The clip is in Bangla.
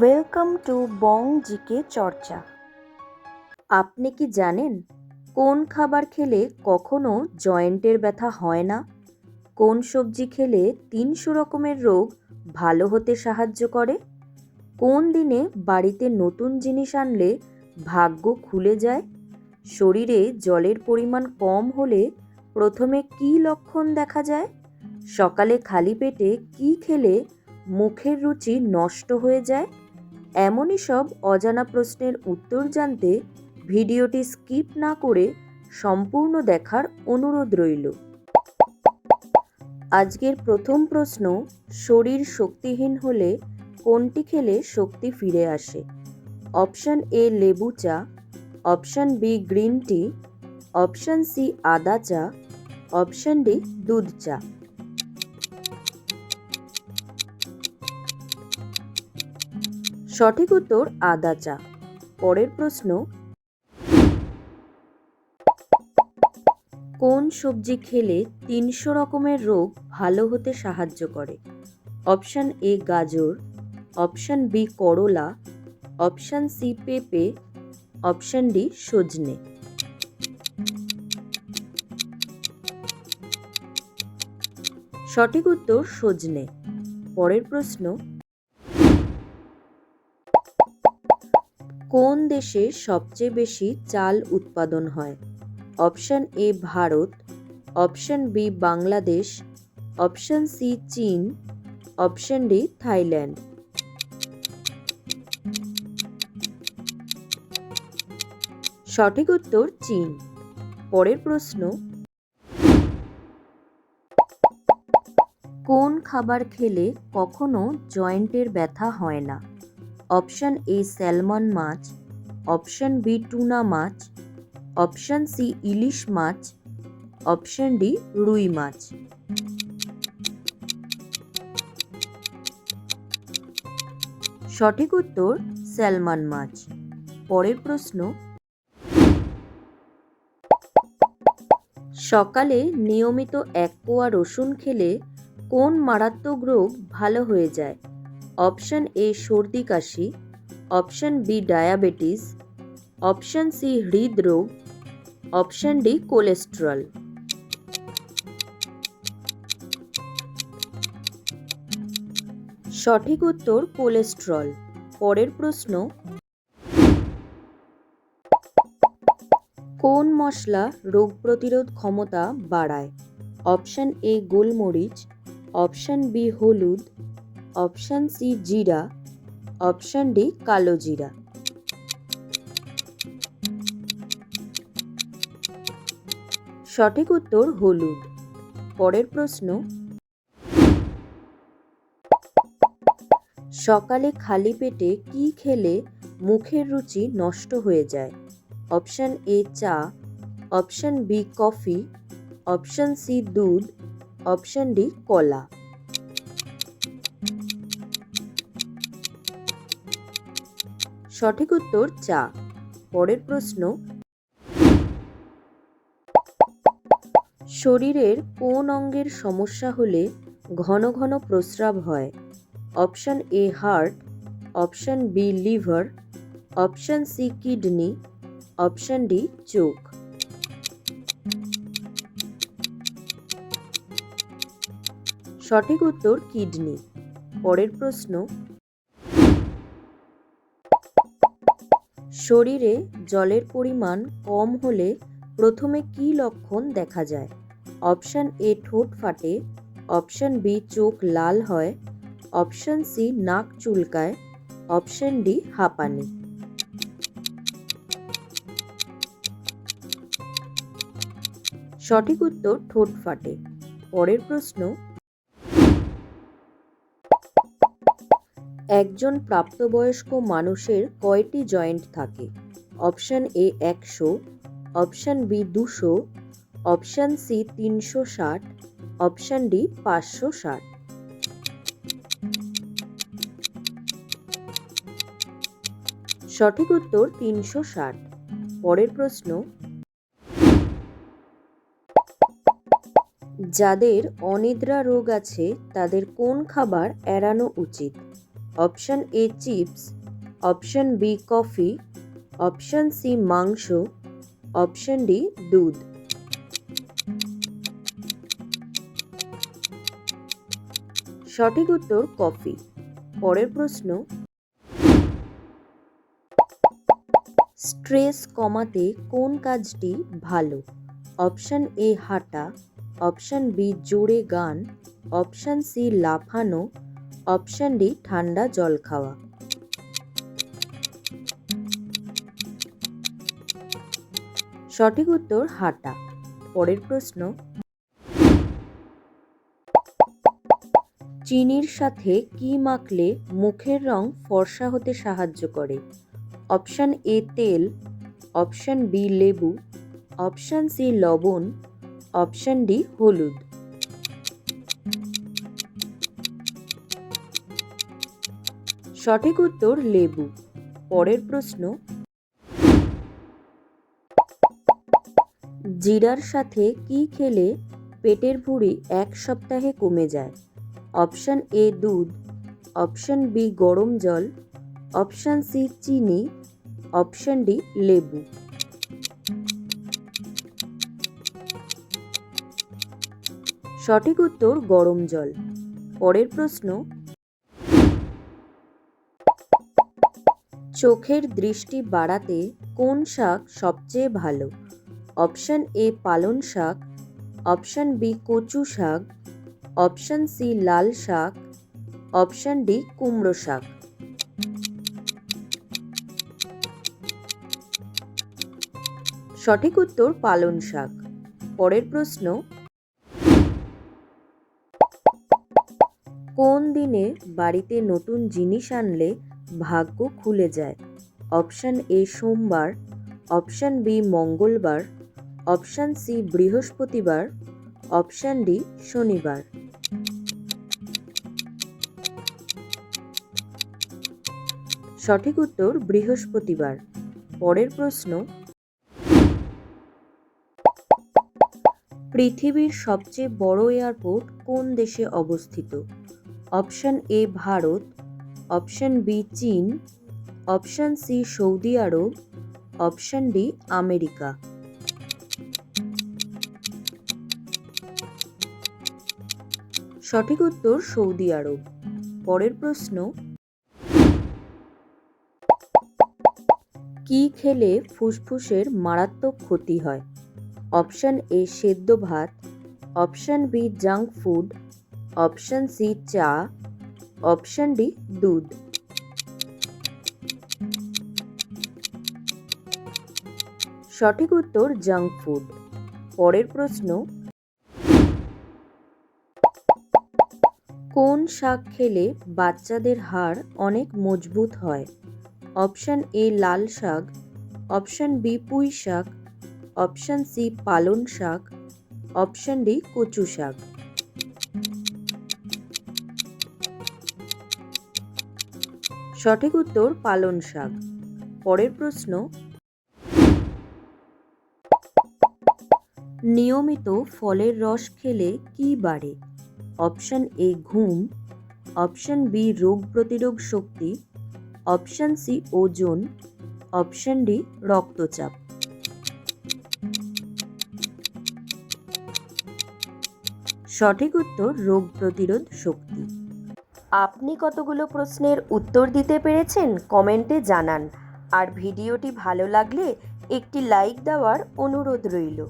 ওয়েলকাম টু বং জিকে চর্চা আপনি কি জানেন কোন খাবার খেলে কখনো জয়েন্টের ব্যথা হয় না? কোন সবজি খেলে তিনশো রকমের রোগ ভালো হতে সাহায্য করে? কোন দিনে বাড়িতে নতুন জিনিস আনলে ভাগ্য খুলে যায়? শরীরে জলের পরিমাণ কম হলে প্রথমে কী লক্ষণ দেখা যায়? সকালে খালি পেটে কী খেলে মুখের রুচি নষ্ট হয়ে যায়? এমনই সব অজানা প্রশ্নের উত্তর জানতে ভিডিওটি স্কিপ না করে সম্পূর্ণ দেখার অনুরোধ রইল। আজকের প্রথম প্রশ্ন, শরীর শক্তিহীন হলে কোনটি খেলে শক্তি ফিরে আসে? অপশান এ লেবু চা, option B green tea, option C আদা চা, অপশান ডি দুধ চা। সঠিক উত্তর আদা চা। পরের প্রশ্ন, কোন সবজি খেলে তিনশো রকমের রোগ ভালো হতে সাহায্য করে? অপশান এ গাজর, অপশান বি করলা, অপশান সি পেঁপে, অপশান ডি সজনে। সঠিক উত্তর সজনে। পরের প্রশ্ন কোন দেশে সবচেয়ে বেশি চাল উৎপাদন হয়? Option A Bharat, option B Bangladesh, option C চীন, অপশান ডি থাইল্যান্ড। সঠিক উত্তর চীন। পরের প্রশ্ন, কোন খাবার খেলে কখনো জয়েন্টের ব্যথা হয় না? অপশান এ স্যালমন মাছ, অপশান বি টুনা মাছ, অপশান সি ইলিশ মাছ, অপশন ডি রুই মাছ। সঠিক উত্তর স্যালমন মাছ। পরের প্রশ্ন। সকালে নিয়মিত এক কোয়া রসুন খেলে কোন মারাত্মক রোগ ভালো হয়ে যায়? অপশান এ সর্দি কাশি, option B diabetes, option C হৃদরোগ, অপশান ডি কোলেস্টেরল। সঠিক উত্তর কোলেস্টেরল। পরের প্রশ্ন, কোন মশলা রোগ প্রতিরোধ ক্ষমতা বাড়ায়? অপশান এ গোলমরিচ, অপশান বি হলুদ অপশান সি জিরা, অপশান ডি কালো জিরা। সঠিক উত্তর হলুদ। পরের প্রশ্ন, সকালে খালি পেটে কি খেলে মুখের রুচি নষ্ট হয়ে যায়? অপশান এ চা, option B coffee, option C দুধ, অপশান ডি কলা। সঠিক উত্তর চা। পরের প্রশ্ন, শরীরের কোন অঙ্গের সমস্যা হলে ঘন ঘন প্রস্রাব হয়? Option A heart, option B liver, option C kidney, option D চোখ। সঠিক উত্তর কিডনি। পরের প্রশ্ন শরীরে জলের পরিমাণ কম হলে প্রথমে কী লক্ষণ দেখা যায়? অপশান এ ঠোঁট ফাটে, অপশান বি চোখ লাল হয়, অপশান সি নাক চুলকায়, অপশান ডি হাঁপানি। সঠিক উত্তর ঠোঁট ফাটে। পরের প্রশ্ন একজন প্রাপ্তবয়স্ক মানুষের কয়টি জয়েন্ট থাকে? অপশান এ একশো, অপশান বি দুশো, অপশান সি তিনশো ষাট, অপশান ডি পাঁচশো ষাট। সঠিক উত্তর তিনশো ষাট। পরের প্রশ্ন। যাদের অনিদ্রা রোগ আছে, তাদের কোন খাবার এড়ানো উচিত? Option A chips, option B coffee, option C মাংস, অপশন ডি দুধ। সঠিক উত্তর কফি। পরের প্রশ্ন, স্ট্রেস কমাতে কোন কাজটি ভালো? অপশন এ হাঁটা, অপশন বি জোরে গান, অপশন সি লাফানো অপশন ডি, ঠান্ডা জল খাওয়া। সঠিক উত্তর, হাঁটা। পরের প্রশ্ন, চিনির সাথে কি মাখলে মুখের রং ফর্সা হতে সাহায্য করে? অপশন এ, তেল। অপশন বি, লেবু। অপশন সি, লবণ। অপশন ডি, হলুদ। সঠিক উত্তর লেবু। পরের প্রশ্ন, জিরার সাথে কি খেলে পেটের ভুঁড়ি এক সপ্তাহে কমে যায়? অপশন এ দুধ, অপশন বি গরম জল, অপশন সি চিনি, অপশন ডি লেবু। সঠিক উত্তর গরম জল। পরের প্রশ্ন চোখের দৃষ্টি বাড়াতে কোন শাক সবচেয়ে ভালো? অপশন এ পালন শাক, অপশন বি কচু শাক, অপশন সি লাল শাক, অপশন ডি কুমড়ো শাক। সঠিক উত্তর পালন শাক। পরের প্রশ্ন, কোন দিনে বাড়িতে নতুন জিনিস আনলে ভাগ্য খুলে যায়। অপশন এ সোমবার, অপশন বি মঙ্গলবার, অপশন সি বৃহস্পতিবার, অপশন ডি শনিবার। সঠিক উত্তর বৃহস্পতিবার। পরের প্রশ্ন, পৃথিবীর সবচেয়ে বড় এয়ারপোর্ট কোন দেশে অবস্থিত? Option A Bharat option B চীন, অপশন সি সৌদি আরব, অপশন ডি আমেরিকা। সঠিক উত্তর সৌদি আরব। পরের প্রশ্ন, কি খেলে ফুসফুসের মারাত্মক ক্ষতি হয়? অপশন এ সেদ্ধ ভাত, option B junk food, option C চা অপশন ডি, দুধ। সঠিক উত্তর, জাঙ্ক ফুড। পরের প্রশ্ন, কোন শাক খেলে বাচ্চাদের হাড় অনেক মজবুত হয়? অপশন এ, লাল শাক। অপশন বি, পুঁই শাক। অপশন সি পালন শাক। অপশন ডি, কচু শাক। সঠিক উত্তর পালন শাক। পরের প্রশ্ন, নিয়মিত ফলের রস খেলে কি বাড়ে? অপশন এ, ঘুম। অপশন বি, রোগ প্রতিরোধ শক্তি। অপশন সি, ওজন। অপশন ডি, রক্তচাপ। সঠিক উত্তর, রোগ প্রতিরোধ শক্তি। আপনি কতগুলো প্রশ্নের উত্তর দিতে পেরেছেন কমেন্টে জানান। আর ভিডিওটি ভালো লাগলে একটি লাইক দেওয়ার অনুরোধ রইল।